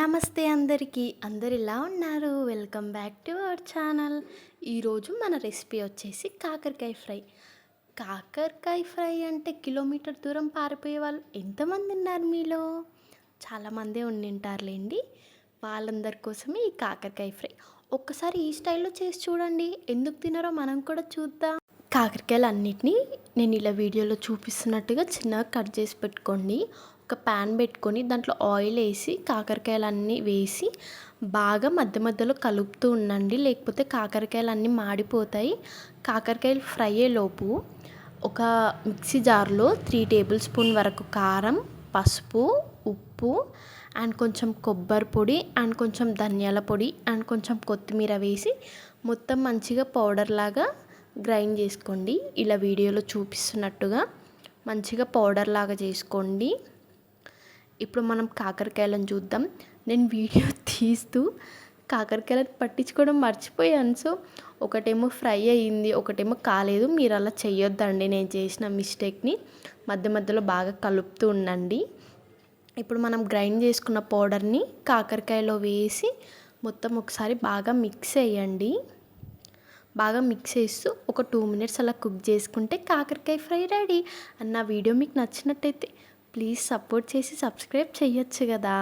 నమస్తే అందరికీ. అందరు ఇలా ఉన్నారు? Welcome back to our channel. ఈరోజు మన రెసిపీ వచ్చేసి కాకరకాయ ఫ్రై. కాకరకాయ ఫ్రై అంటే కిలోమీటర్ దూరం పారిపోయే వాళ్ళు ఎంతమంది ఉన్నారు మీలో? చాలామందే ఉండింటారులేండి. వాళ్ళందరి కోసమే ఈ కాకరకాయ ఫ్రై. ఒక్కసారి ఈ స్టైల్లో చేసి చూడండి. ఎందుకు తినారో మనం కూడా చూద్దాం. కాకరకాయలు అన్నిటినీ నేను ఇలా వీడియోలో చూపిస్తున్నట్టుగా చిన్నగా కట్ చేసి పెట్టుకోండి. ఒక ప్యాన్ పెట్టుకొని దాంట్లో ఆయిల్ వేసి కాకరకాయలు అన్నీ వేసి బాగా మధ్య మధ్యలో కలుపుతూ ఉండండి. లేకపోతే కాకరకాయలు అన్నీ మాడిపోతాయి. కాకరకాయలు ఫ్రై అయ్యేలోపు ఒక మిక్సీ జార్లో త్రీ టేబుల్ స్పూన్ వరకు కారం పసుపు ఉప్పు అండ్ కొంచెం కొబ్బరి పొడి అండ్ కొంచెం ధనియాల పొడి అండ్ కొంచెం కొత్తిమీర వేసి మొత్తం మంచిగా పౌడర్ లాగా గ్రైండ్ చేసుకోండి. ఇలా వీడియోలో చూపిస్తున్నట్టుగా మంచిగా పౌడర్ లాగా చేసుకోండి. ఇప్పుడు మనం కాకరకాయలను చూద్దాం. నేను వీడియో తీస్తూ కాకరకాయలను పట్టించుకోవడం మర్చిపోయాను. సో ఒకటేమో ఫ్రై అయ్యింది ఒకటేమో కాలేదు. మీరు అలా చేయొద్దండి నేను చేసిన మిస్టేక్ని మధ్య మధ్యలో బాగా కలుపుతూ ఉండండి. ఇప్పుడు మనం గ్రైండ్ చేసుకున్న పౌడర్ని కాకరకాయలో వేసి మొత్తం ఒకసారి బాగా మిక్స్ చేయండి. బాగా మిక్స్ చేస్తూ ఒక టూ మినిట్స్ అలా కుక్ చేసుకుంటే కాకరకాయ ఫ్రై రెడీ. అన్న వీడియో మీకు నచ్చినట్టయితే ప్లీజ్ సపోర్ట్ చేసి సబ్స్క్రైబ్ చేయొచ్చు కదా.